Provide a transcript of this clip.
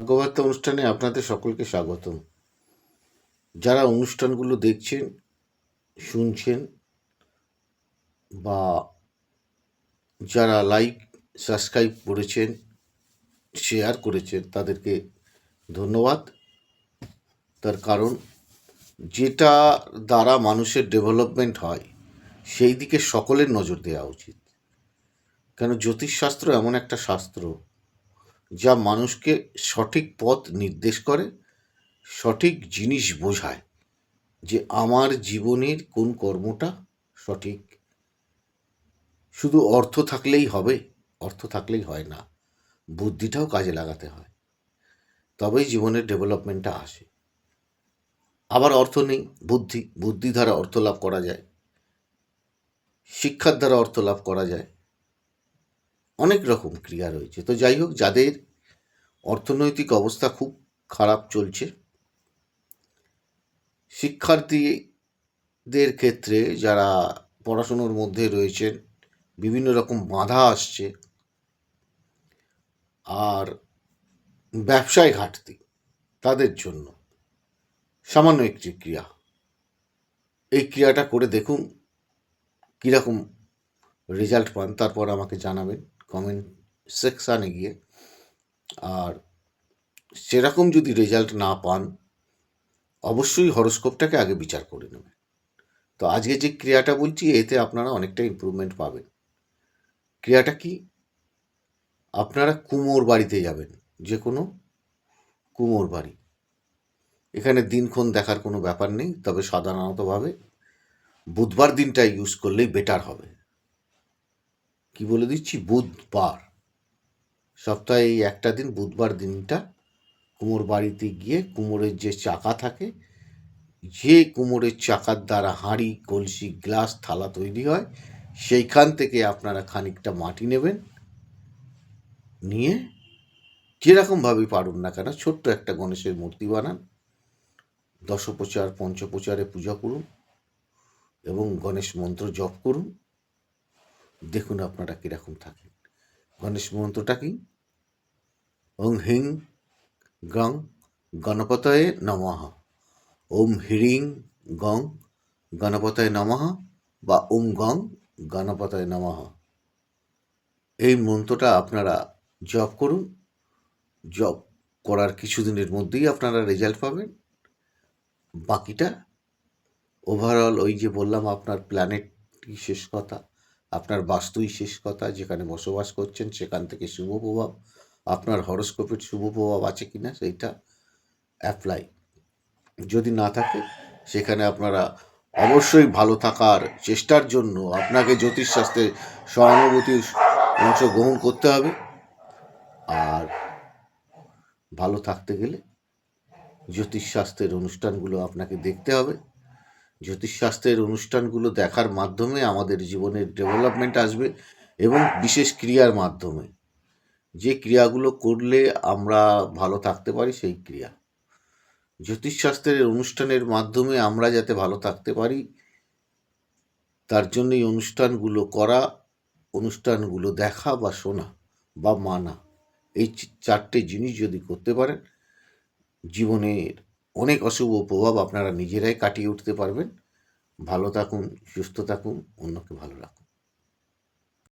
ভাগ্যবার্তা অনুষ্ঠানে আপনাদের সকলকে স্বাগতম। যারা অনুষ্ঠানগুলো দেখছেন, শুনছেন, বা যারা লাইক, সাবস্ক্রাইব করেছেন, শেয়ার করেছেন, তাদেরকে ধন্যবাদ। তার কারণ, যেটা দ্বারা মানুষের ডেভেলপমেন্ট হয়, সেই দিকে সকলের নজর দেওয়া উচিত। কেন, জ্যোতিষশাস্ত্র এমন একটা শাস্ত্র যা মানুষকে সঠিক পথ নির্দেশ করে, সঠিক জিনিস বোঝায় যে আমার জীবনের কোন কর্মটা সঠিক। শুধু অর্থ থাকলেই হবে, অর্থ থাকলেই হয় না, বুদ্ধিটাও কাজে লাগাতে হয়। তবেই জীবনের ডেভেলপমেন্টটা আসে। আবার অর্থ নেই, বুদ্ধি বুদ্ধি দ্বারা অর্থ লাভ করা যায়, শিক্ষার দ্বারা অর্থ লাভ করা যায় অনেক রকম ক্রিয়া রয়েছে। তো যাই হোক, যাদের অর্থনৈতিক অবস্থা খুব খারাপ চলছে, শিক্ষার্থীদের ক্ষেত্রে যারা পড়াশুনোর মধ্যে রয়েছেন, বিভিন্ন রকম বাধা আসছে, আর ব্যবসায় ঘাটতি, তাদের জন্য সামান্য একটি ক্রিয়া। এই ক্রিয়াটা করে দেখুন, কীরকম রেজাল্ট পান, তারপর আমাকে জানাবেন। কমেন্ট সেকশানে গিয়ে। আর সেরকম যদি রেজাল্ট না পান, অবশ্যই হরস্কোপটাকে আগে বিচার করে নেবেন। তো আজকে যে ক্রিয়াটা বলছি, এতে আপনারা অনেকটা ইম্প্রুভমেন্ট পাবেন। ক্রিয়াটা কি? আপনারা কুমোর বাড়িতে যাবেন যে কোনো কুমোর বাড়ি। এখানে দিনক্ষণ দেখার কোনো ব্যাপার নেই, তবে সাধারণতভাবে বুধবার দিনটা ইউজ করলেই বেটার হবে। কি বলে দিচ্ছি? বুধবার। সপ্তাহে এই একটা দিন, বুধবার দিনটা কুমোর বাড়িতে গিয়ে কুমোরের যে চাকা থাকে, যে কুমোরের চাকার দ্বারা হাঁড়ি, কলসি, গ্লাস, থালা তৈরি হয়, সেইখান থেকে আপনারা খানিকটা মাটি নেবেন, নিয়ে যেরকমভাবেই পারুন না কেন, ছোট্ট একটা গণেশের মূর্তি বানান দশপ্রচার পঞ্চপ্রচারে পূজা করুন এবং গণেশ মন্ত্র জপ করুন। দেখুন আপনারা কীরকম থাকেন। গণেশ মন্ত্রটা কি? ওং হিং গং গণপতয়ে নমঃ। ওম হিরিং গং গণপতয়ে নমঃ বা ওম গং গণপতয়ে নমঃ। এই মন্ত্রটা আপনারা জপ করুন। জপ করার কিছুদিনের মধ্যেই আপনারা রেজাল্ট পাবেন। বাকিটা, ওভারঅল ওই যে বললাম আপনার প্ল্যানেটই শেষ কথা। আপনার বাস্তুই শেষ কথা, যেখানে বসবাস করছেন সেখান থেকে শুভ প্রভাব। আপনার হরস্কোপের শুভ প্রভাব আছে কি না সেইটা অ্যাপ্লাই যদি না থাকে, সেখানে আপনারা অবশ্যই ভালো থাকার চেষ্টার জন্য আপনাকে জ্যোতিষশাস্ত্রে সহানুভূতির অংশ গ্রহণ করতে হবে। আর ভালো থাকতে গেলে জ্যোতিষশাস্ত্রের অনুষ্ঠানগুলো আপনাকে দেখতে হবে। জ্যোতিষশাস্ত্রের অনুষ্ঠানগুলো দেখার মাধ্যমে আমাদের জীবনের ডেভেলপমেন্ট আসবে এবং বিশেষ ক্রিয়ার মাধ্যমে। যে ক্রিয়াগুলো করলে আমরা ভালো থাকতে পারি, সেই ক্রিয়া। জ্যোতিষশাস্ত্রের অনুষ্ঠানের মাধ্যমে আমরা যাতে ভালো থাকতে পারি, তার জন্য এই অনুষ্ঠানগুলো করা, অনুষ্ঠানগুলো দেখা বা শোনা বা মানা, এই চারটে জিনিস যদি করতে পারেন, জীবনের অনেক অশুভ প্রভাব আপনারা নিজেরাই কাটিয়ে উঠতে পারবেন। ভালো থাকুন, সুস্থ থাকুন, অন্যকে ভালো রাখুন।